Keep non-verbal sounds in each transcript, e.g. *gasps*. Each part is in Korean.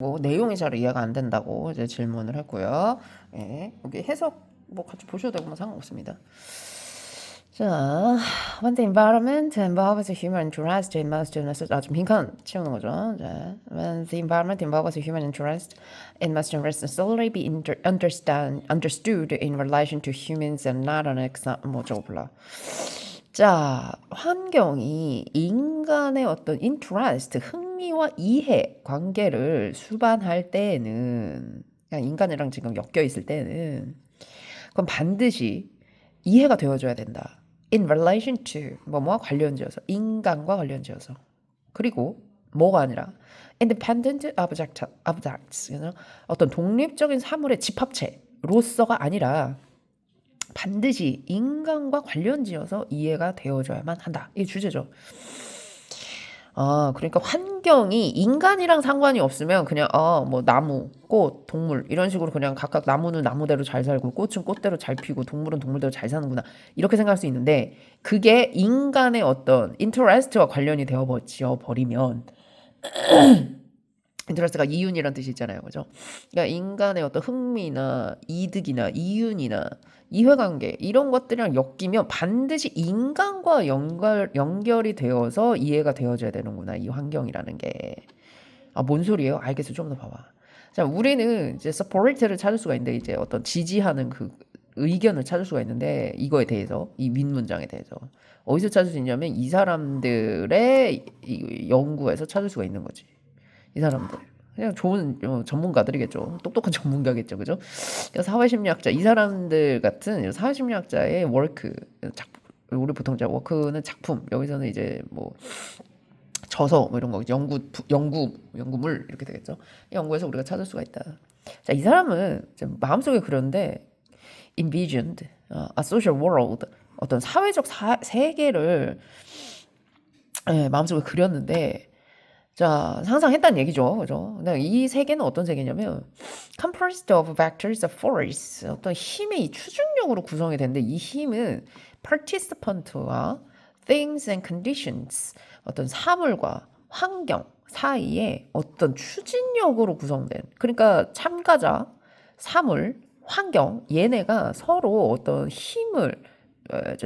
뭐 내용이 잘 이해가 안 된다고 이제 질문을 했고요. 예, 여기 해석 뭐 같이 보셔도 되고 뭐 상관없습니다. 자, when the environment involves human interest, it must necessarily 아, 좀 빈칸 채우는 거죠. 자, when the environment involves human interest, it must necessarily be inter, understand, understood in relation to humans and not an example. 뭐 저거 몰라. 자, 환경이 인간의 어떤 interest, 흥 미와 이해 관계를 수반할 때에는, 그냥 인간이랑 지금 엮여 있을 때는, 그럼 반드시 이해가 되어줘야 된다. In relation to 뭐뭐와 관련지어서 인간과 관련지어서 그리고 뭐가 아니라 independent object, objects you know? 어떤 독립적인 사물의 집합체로서가 아니라 반드시 인간과 관련지어서 이해가 되어줘야만 한다. 이게 주제죠. 아, 그러니까 환경이 인간이랑 상관이 없으면 그냥 아, 뭐 나무, 꽃, 동물 이런 식으로 그냥 각각 나무는 나무대로 잘 살고 꽃은 꽃대로 잘 피고 동물은 동물대로 잘 사는구나. 이렇게 생각할 수 있는데 그게 인간의 어떤 인터레스트와 관련이 되어 버리면 *clears throat* *clears throat* *clears throat* 인터레스트가 이윤이란 뜻이 있잖아요. 그죠? 그러니까 인간의 어떤 흥미나 이득이나 이윤이나 이해관계 이런 것들이랑 엮이면 반드시 인간과 연결, 연결이 되어서 이해가 되어져야 되는구나. 이 환경이라는 게. 아, 뭔 소리예요? 알겠어. 좀 더 봐 봐. 자, 우리는 이제 support를 찾을 수가 있는데 이제 어떤 지지하는 그 의견을 찾을 수가 있는데 이거에 대해서 이 윗문장에 대해서 어디서 찾을 수 있냐면 이 사람들의 이 연구에서 찾을 수가 있는 거지. 이 사람들. 그냥 좋은 어, 전문가들이겠죠. 똑똑한 *laughs* 전문가겠죠. 그죠? 사회심리학자, 이 사람들 같은 사회심리학자의 워크, 작품, 우리 보통 자 워크는 작품, 여기서는 이제 뭐 저서 뭐 이런 거 연구 연구 연구물 이렇게 되겠죠. 연구에서 우리가 찾을 수가 있다. 자, 이 사람은 마음속에 그런데 envisioned 어, a social world 어떤 사회적 사, 세계를 예, 마음속에 그렸는데 자, 상상했다는 얘기죠. 그죠? 이 세계는 어떤 세계냐면 composed of vectors of force. 어떤 힘의 추진력으로 구성이 되는데 이 힘은 participant와 things and conditions. 어떤 사물과 환경 사이에 어떤 추진력으로 구성된. 그러니까 참가자, 사물, 환경 얘네가 서로 어떤 힘을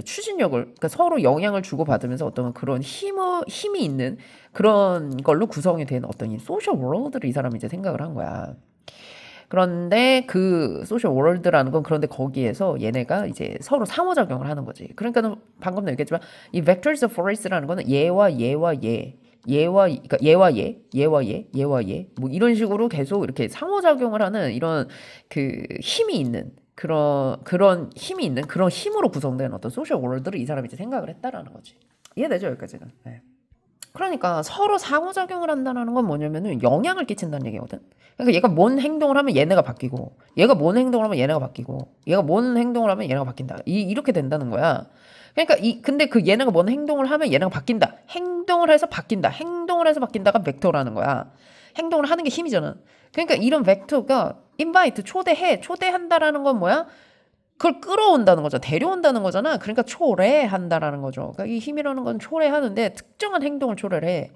추진력을 그러니까 서로 영향을 주고 받으면서 어떤 그런 힘을 힘이 있는 그런 걸로 구성이 된 어떤 이 소셜 월드를 이 사람이 이제 생각을 한 거야. 그런데 그 소셜 월드라는 건 그런데 거기에서 얘네가 이제 서로 상호작용을 하는 거지. 그러니까 방금도 얘기했지만 이 vectors of force라는 거는 얘와 얘와 얘 얘와 그러니까 얘와 얘, 얘와 얘, 얘와 얘, 뭐 이런 식으로 계속 이렇게 상호작용을 하는 이런 그 힘이 있는 그런 그런 힘이 있는 그런 힘으로 구성된 어떤 소셜 월드를 이 사람이 이제 생각을 했다라는 거지. 이해되죠 여기까지는. 네. 그러니까 서로 상호작용을 한다는 건 뭐냐면은 영향을 끼친다는 얘기거든. 그러니까 얘가 뭔 행동을 하면 얘네가 바뀌고, 얘가 뭔 행동을 하면 얘네가 바뀌고, 얘가 뭔 행동을 하면 얘네가 바뀐다. 이, 이렇게 된다는 거야. 그러니까 이 근데 그 얘네가 뭔 행동을 하면 얘네가 바뀐다. 행동을 해서 바뀐다. 행동을 해서 바뀐다가 벡터라는 거야. 행동을 하는 게 힘이잖아. 그러니까 이런 벡터가 인바이트 초대해 초대한다라는 건 뭐야? 그걸 끌어온다는 거죠. 데려온다는 거잖아. 그러니까 초래한다라는 거죠. 그러니까 이 힘이라는 건 초래하는데 특정한 행동을 초래를 해.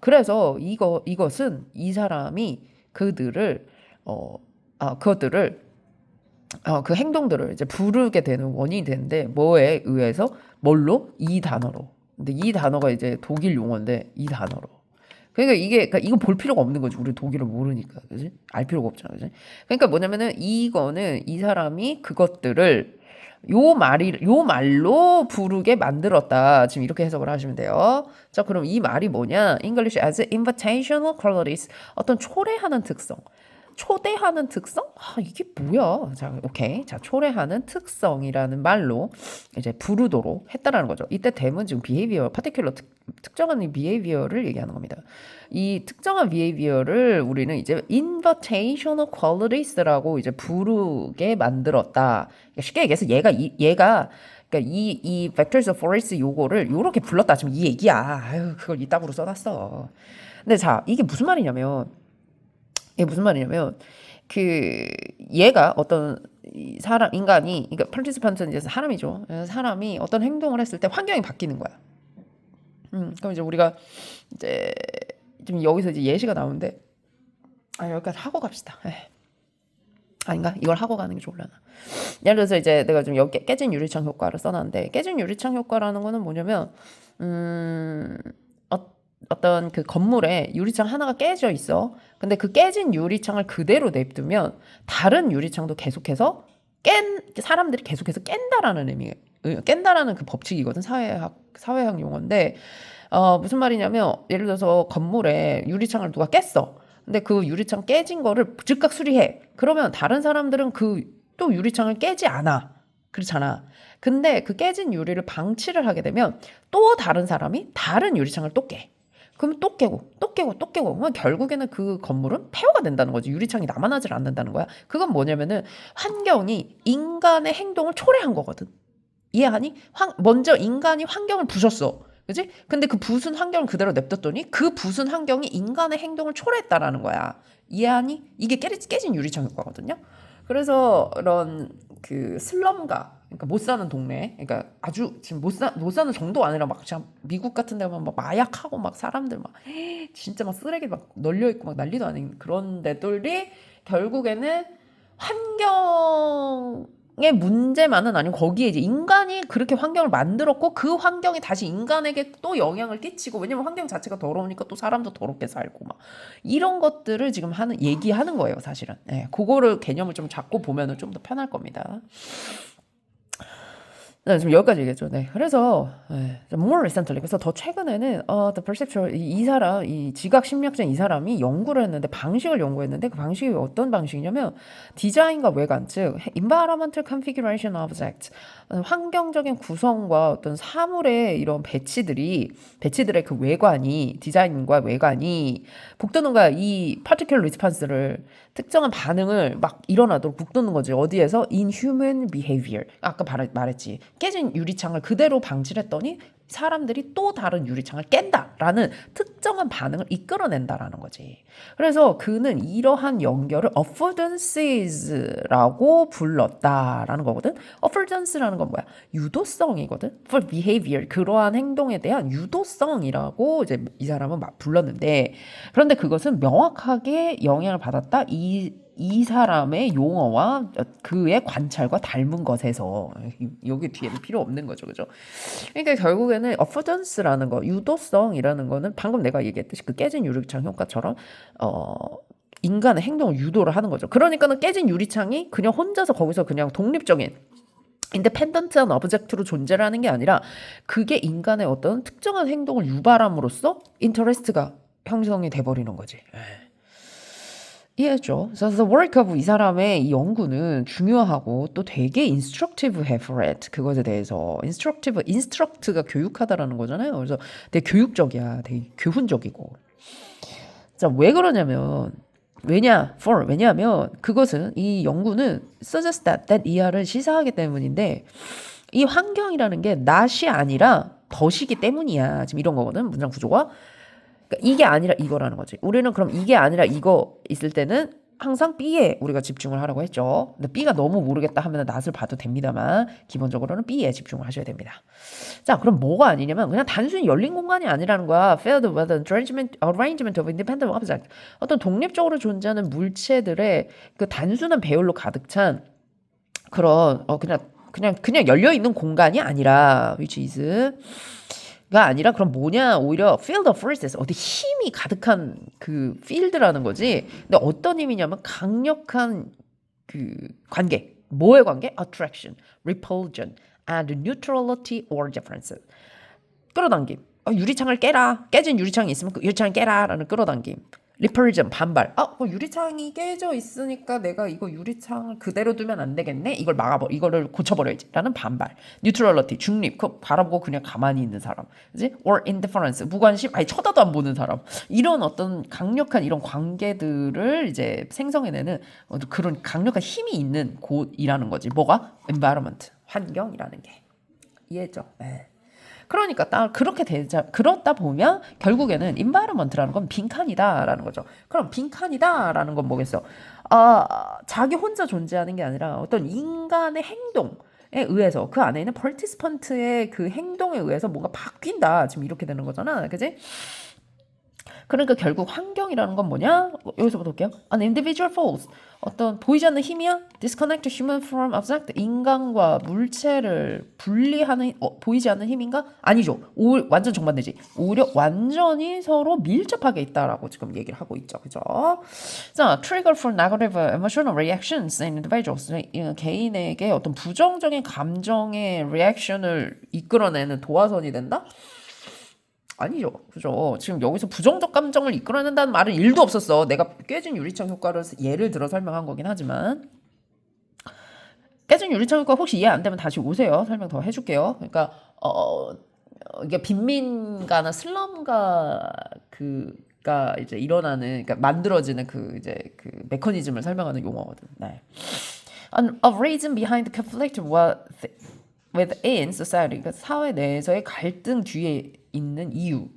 그래서 이거 이것은 이 사람이 그들을 어 아, 그것들을 어, 그 행동들을 이제 부르게 되는 원인이 되는데 뭐에 의해서 뭘로 이 단어로. 근데 이 단어가 이제 독일 용어인데 이 단어로. 그러니까 이게 그러니까 이건 볼 필요가 없는 거지. 우리 독일을 모르니까. 그지? 알 필요가 없잖아. 그지? 그러니까 뭐냐면은 이거는 이 사람이 그것들을 요 말이 요 말로 부르게 만들었다. 지금 이렇게 해석을 하시면 돼요. 자, 그럼 이 말이 뭐냐? English as invitational qualities. 어떤 초래하는 특성. 초대하는 특성? 아, 이게 뭐야? 자, 오케이. 자, 초래하는 특성이라는 말로 이제 부르도록 했다라는 거죠. 이때 댐은 지금 behavior, 특, 특정한 이 behavior를 얘기하는 겁니다. 이 특정한 behavior를 우리는 이제 invitational qualities라고 이제 부르게 만들었다. 그러니까 쉽게 얘기해서 얘가 이, 얘가 그러니까 이, 이 vectors of force 요거를 요렇게 불렀다. 지금 이 얘기야. 아유, 그걸 이따구로 써놨어. 근데 자, 이게 무슨 말이냐면 이게 무슨 말이냐면 그 얘가 어떤 사람 인간이 그러니까 participant는 이제 사람이죠. 사람이 어떤 행동을 했을 때 환경이 바뀌는 거야. 음, 그럼 이제 우리가 이제 좀 여기서 이제 예시가 나오는데 아 여기까지 하고 갑시다. 에이. 아닌가? 이걸 하고 가는 게 좋을라나. 예를 들어서 이제 내가 좀 여기 깨진 유리창 효과를 써놨는데 깨진 유리창 효과라는 거는 뭐냐면 음 어, 어떤 그 건물에 유리창 하나가 깨져 있어. 근데 그 깨진 유리창을 그대로 냅두면 다른 유리창도 계속해서 깬 사람들이 계속해서 깬다라는 의미 깬다라는 그 법칙이거든 사회학 사회학 용어인데 어 무슨 말이냐면 예를 들어서 건물에 유리창을 누가 깼어. 근데 그 유리창 깨진 거를 즉각 수리해. 그러면 다른 사람들은 그 또 유리창을 깨지 않아. 그렇잖아. 근데 그 깨진 유리를 방치를 하게 되면 또 다른 사람이 다른 유리창을 또 깨. 그럼 또 깨고 또 깨고 또 깨고. 그러면 결국에는 그 건물은 폐허가 된다는 거지. 유리창이 남아나질 않는다는 거야. 그건 뭐냐면은 환경이 인간의 행동을 초래한 거거든. 이해하니? 환, 먼저 인간이 환경을 부셨어. 그지? 근데 그 부순 환경을 그대로 냅뒀더니 그 부순 환경이 인간의 행동을 초래했다라는 거야. 이해하니? 이게 깨, 깨진 유리창 효과거든요. 그래서 이런 그 슬럼가 그러니까 못 사는 동네 그러니까 아주 지금 못, 사, 못 사는 정도가 아니라 막 진짜 미국 같은 데 가면 막 마약하고 막 사람들 막 *gasps* 진짜 막 쓰레기 막 널려 있고 막 난리도 아닌 그런 데들이 결국에는 환경의 문제만은 아니고 거기에 이제 인간이 그렇게 환경을 만들었고 그 환경이 다시 인간에게 또 영향을 끼치고 왜냐면 환경 자체가 더러우니까 또 사람도 더럽게 살고 막 이런 것들을 지금 하는 얘기하는 거예요 사실은 네, 그거를 개념을 좀 잡고 보면은 좀 더 편할 겁니다. 네, 지금 여기까지 얘기했죠. 네. 그래서, 네, more recently. 그래서 더 최근에는, 어, the perceptual, 이, 이 사람, 이 지각 심리학자 이 사람이 연구를 했는데, 방식을 연구했는데, 그 방식이 어떤 방식이냐면, 디자인과 외관, 즉, environmental configuration object, 어, 환경적인 구성과 어떤 사물의 이런 배치들이, 배치들의 그 외관이, 디자인과 외관이, 북돋는 거야. 이 particular response를, 특정한 반응을 막 일어나도록 북돋는 거지. 어디에서? in human behavior. 아까 말했지. 깨진 유리창을 그대로 방치를 했더니 사람들이 또 다른 유리창을 깬다라는 특정한 반응을 이끌어낸다라는 거지. 그래서 그는 이러한 연결을 affordance라고 불렀다라는 거거든. affordance라는 건 뭐야? 유도성이거든. for behavior 그러한 행동에 대한 유도성이라고 이제 이 사람은 막 불렀는데 그런데 그것은 명확하게 영향을 받았다. 이 이 사람의 용어와 그의 관찰과 닮은 것에서 여기 뒤에는 필요 없는 거죠, 그죠? 그러니까 결국에는 affordance라는 거, 유도성이라는 거는 방금 내가 얘기했듯이 그 깨진 유리창 효과처럼 어 인간의 행동을 유도를 하는 거죠. 그러니까는 깨진 유리창이 그냥 혼자서 거기서 그냥 독립적인 인디펜던트한 오브젝트로 존재를 하는 게 아니라 그게 인간의 어떤 특정한 행동을 유발함으로써 인터레스트가 형성이 돼버리는 거지. 이해했죠? 그래서 the work of 이 사람의 이 연구는 중요하고 또 되게 instructive effort 그것에 대해서 instructive, instruct가 교육하다라는 거잖아요. 그래서 되게 교육적이야. 되게 교훈적이고. 자, 왜 그러냐면 왜냐? for 왜냐하면 그것은 이 연구는 suggest that, that 이하를 시사하기 때문인데 이 환경이라는 게 not이 아니라 더시기 때문이야. 지금 이런 거거든. 문장 구조가. 그러니까 이게 아니라 이거라는 거지. 우리는 그럼 이게 아니라 이거 있을 때는 항상 B에 우리가 집중을 하라고 했죠. 근데 B가 너무 모르겠다 하면 낫을 봐도 됩니다만 기본적으로는 B에 집중을 하셔야 됩니다. 자, 그럼 뭐가 아니냐면 그냥 단순히 열린 공간이 아니라는 거야. Filled with arrangement, arrangement of independent object. 어떤 독립적으로 존재하는 물체들의 그 단순한 배열로 가득 찬 그런 어 그냥 그냥 그냥 열려 있는 공간이 아니라 which is 가 아니라 그럼 뭐냐 오히려 field of forces 어디 힘이 가득한 그 field라는 거지. 근데 어떤 힘이냐면 강력한 그 관계. 뭐의 관계? attraction, repulsion, and neutrality or difference. 끌어당김. 어, 유리창을 깨라. 깨진 유리창이 있으면 그 유리창을 깨라라는 끌어당김. 리펄전 반발. 아, 뭐 유리창이 깨져 있으니까 내가 이거 유리창을 그대로 두면 안 되겠네. 이걸 막아버, 이거를 고쳐버려야지.라는 반발. 뉴트럴러티 중립. 그 바라보고 그냥 가만히 있는 사람. 그지? or indifference 무관심. 아니 쳐다도 안 보는 사람. 이런 어떤 강력한 이런 관계들을 이제 생성해내는 그런 강력한 힘이 있는 곳이라는 거지. 뭐가? environment 환경이라는 게. 이해했죠? 네. 그러니까 딱 그렇게 되자 그렇다 보면 결국에는 인바이러먼트라는 건 빈칸이다라는 거죠. 그럼 빈칸이다라는 건 뭐겠어? 아 자기 혼자 존재하는 게 아니라 어떤 인간의 행동 에 의해서 그 안에 있는 펄티스펀트의 그 행동에 의해서 뭔가 바뀐다. 지금 이렇게 되는 거잖아. 그지? 그러니까 결국 환경이라는 건 뭐냐? 여기서부터 볼게요. An individual force. 어떤 보이지 않는 힘이야? Disconnect human from object. 인간과 물체를 분리하는 어, 보이지 않는 힘인가? 아니죠. 오, 완전 정반대지. 오히려 완전히 서로 밀접하게 있다라고 지금 얘기를 하고 있죠. 그죠? 자, trigger for negative emotional reactions in individuals. 이 개인에게 어떤 부정적인 감정의 리액션을 이끌어내는 도화선이 된다? 아니죠. 그죠. 지금 여기서 부정적 감정을 이끌어낸다는 말은 일도 없었어. 내가 깨진 유리창 효과를 예를 들어 설명한 거긴 하지만. 깨진 유리창 효과 혹시 이해 안 되면 다시 오세요. 설명 더 해줄게요. 그러니까, 어, 이게 빈민가나 슬럼가 그가 이제 일어나는, 그러니까 만들어지는 그 이제 그 메커니즘을 설명하는 용어거든. 네. And a reason behind conflict within society. 그러니까 사회 내에서의 갈등 뒤에 있는 이유.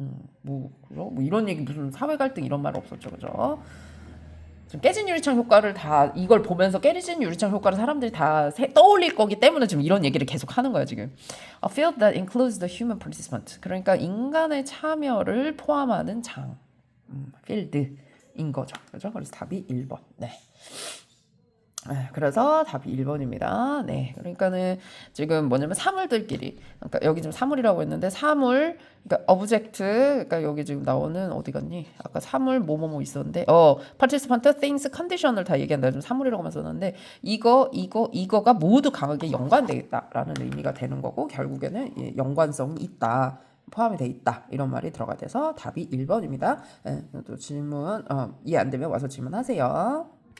음, 뭐? 뭐 이런 얘기 무슨 사회 갈등 이런 말 없었죠, 그죠? 지금 깨진 유리창 효과를 다 이걸 보면서 깨진 유리창 효과를 사람들이 다 세- 떠올릴 거기 때문에 지금 이런 얘기를 계속 하는 거예요 지금. A field that includes the human participant. 그러니까 인간의 참여를 포함하는 장, 음, 필드인 거죠. 그죠? 그래서 답이 1번. 네. 네, 그래서 답이 1번입니다. 네. 그러니까는 지금 뭐냐면 사물들끼리 그러니까 여기 지금 사물이라고 했는데 사물 그러니까 object 그러니까 여기 지금 나오는 어디 갔니? 아까 사물 뭐뭐뭐 있었는데 어 participant things condition을 다 얘기한다. 좀 사물이라고만 썼는데 이거 이거 이거가 모두 강하게 연관되겠다라는 의미가 되는 거고 결국에는 예, 연관성이 있다. 포함이 돼 있다 이런 말이 들어가 돼서 답이 1번입니다. 예, 또 질문 어, 이해 안 되면 와서 질문하세요.